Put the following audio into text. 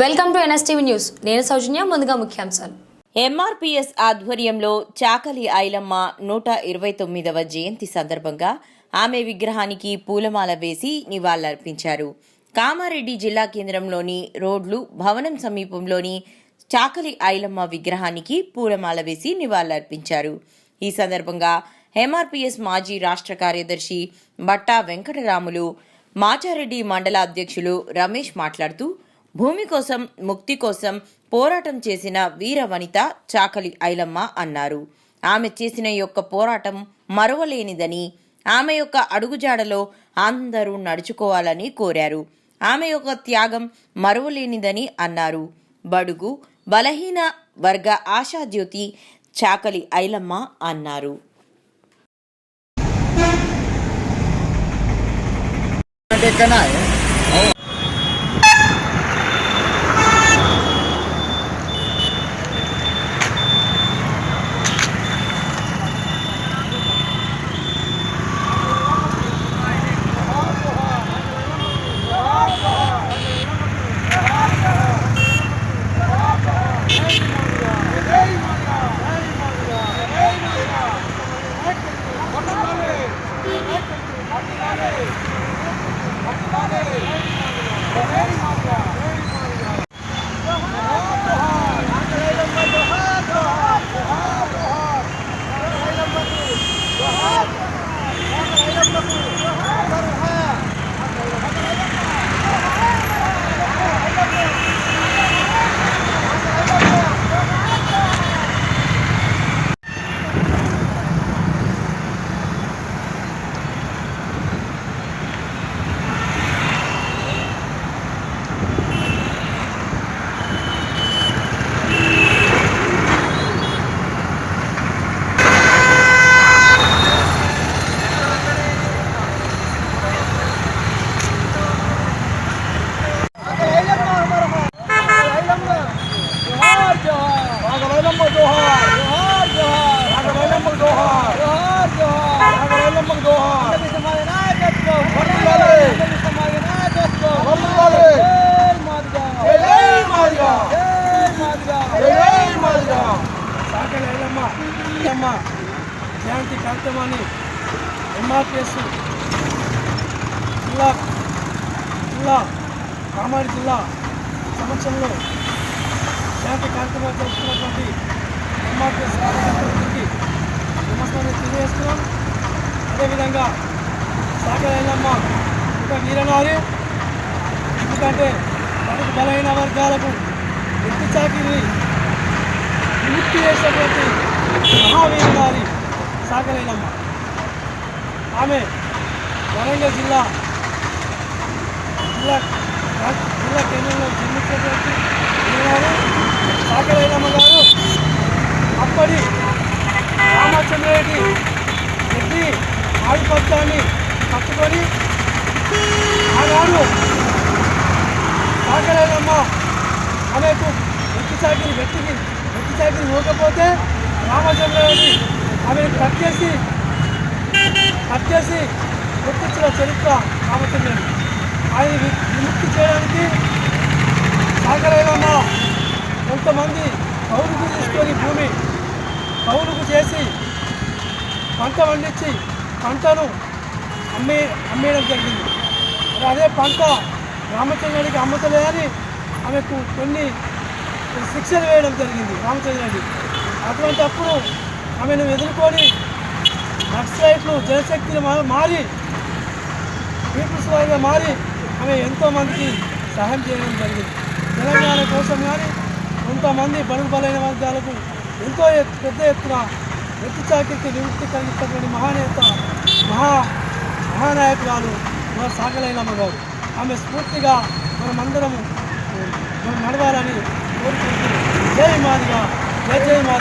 Welcome to NSTV news. నేను సౌజన్య ముందుగా ముఖ్యాంశాలు. ఎంఆర్పిఎస్ ఆధ్వర్యంలో చాకలి ఐలమ్మ నూట ఇరవై తొమ్మిదవ జయంతి సందర్భంగా ఆమె విగ్రహానికి పూలమాల వేసి నివాళులర్పించారు. కామారెడ్డి జిల్లా కేంద్రంలోని రోడ్లు భవనం సమీపంలోని చాకలి ఐలమ్మ విగ్రహానికి పూలమాల వేసి నివాళులర్పించారు. ఈ సందర్భంగా ఎంఆర్పిఎస్ మాజీ రాష్ట్ర కార్యదర్శి బట్టా వెంకటరాములు మాచారెడ్డి మండల అధ్యక్షులు రమేష్ మాట్లాడుతూ భూమి కోసం ముక్తి కోసం పోరాటం చేసిన వీర వనిత చాకలి ఐలమ్మ అన్నారు. ఆమె చేసిన యొక్క పోరాటం మరవలేనిదని ఆమె యొక్క అడుగుజాడలో అందరూ నడుచుకోవాలని కోరారు. ఆమె యొక్క త్యాగం మరవలేనిదని అన్నారు. బడుగు బలహీన వర్గ ఆశాజ్యోతి చాకలి ఐలమ్మ అన్నారు. అమ్మ జయంతి కార్యక్రమాన్ని ఎంఆర్పిఎస్ జిల్లా జిల్లా కామారెడ్డి జిల్లా సమక్షంలో శాంతి కార్యక్రమాలు జరుపుతున్నటువంటి ఎంఆర్పిఎస్ కార్యకర్తలకి నమస్కారం తెలియజేస్తున్నాం. అదేవిధంగా సాగరైనమ్మ ఒక వీరనారి. ఎందుకంటే మనకు బలైన వర్గాలకు ఎత్తుచాకిని విముక్తి విముక్తి మహావీరు గారి సాగరైనమ్మ. ఆమె వరంగల్ జిల్లా జిల్లా జిల్లా కేంద్రంలో జన్మించినటువంటి ఈనాడు గారు. అప్పటి రామచంద్రరెడ్డి రెడ్డి ఆధిపత్యాన్ని పట్టుకొని ఆనాడు సాకరైలమ్మ ఆమెకు వ్యక్తి చాకిరి వ్యక్తికి వ్యక్తి చాకిరి ఇవ్వకపోతే రామచంద్రరెడ్డి ఆమెను కట్ చేసి కట్ చేసి గుర్తించిన చరిత్ర రామచంద్రుడు ఆయన విముక్తి చేయడానికి సాగరైన కొంతమంది కౌలుకు తీసుకొని భూమి కౌలుకు చేసి పంట పండించి పంటను అమ్మే అమ్మేయడం జరిగింది. మరి అదే పంట రామచంద్రుడికి అమ్మతలేదని ఆమెకు కొన్ని శిక్షలు వేయడం జరిగింది రామచంద్రుడికి. అటువంటి అప్పుడు ఆమెను ఎదుర్కొని నక్సలైట్లు జనశక్తిని మారి పీపుల్స్ వారిగా మారి ఆమె ఎంతోమందికి సహాయం చేయడం జరిగింది. తెలంగాణ కోసం కానీ కొంతమంది బడుగు బలైన వర్గాలకు ఎంతో పెద్ద ఎత్తున వ్యక్తి చాకిరికి నివృత్తి కలిగినటువంటి మహానేత మహా మహానాయకురాలు మన సాగలైనమ్మ గారు. ఆమె స్ఫూర్తిగా మనమందరము నడవాలని కోరుకుంటూ జై మాదిగా జై జై మాదిగా.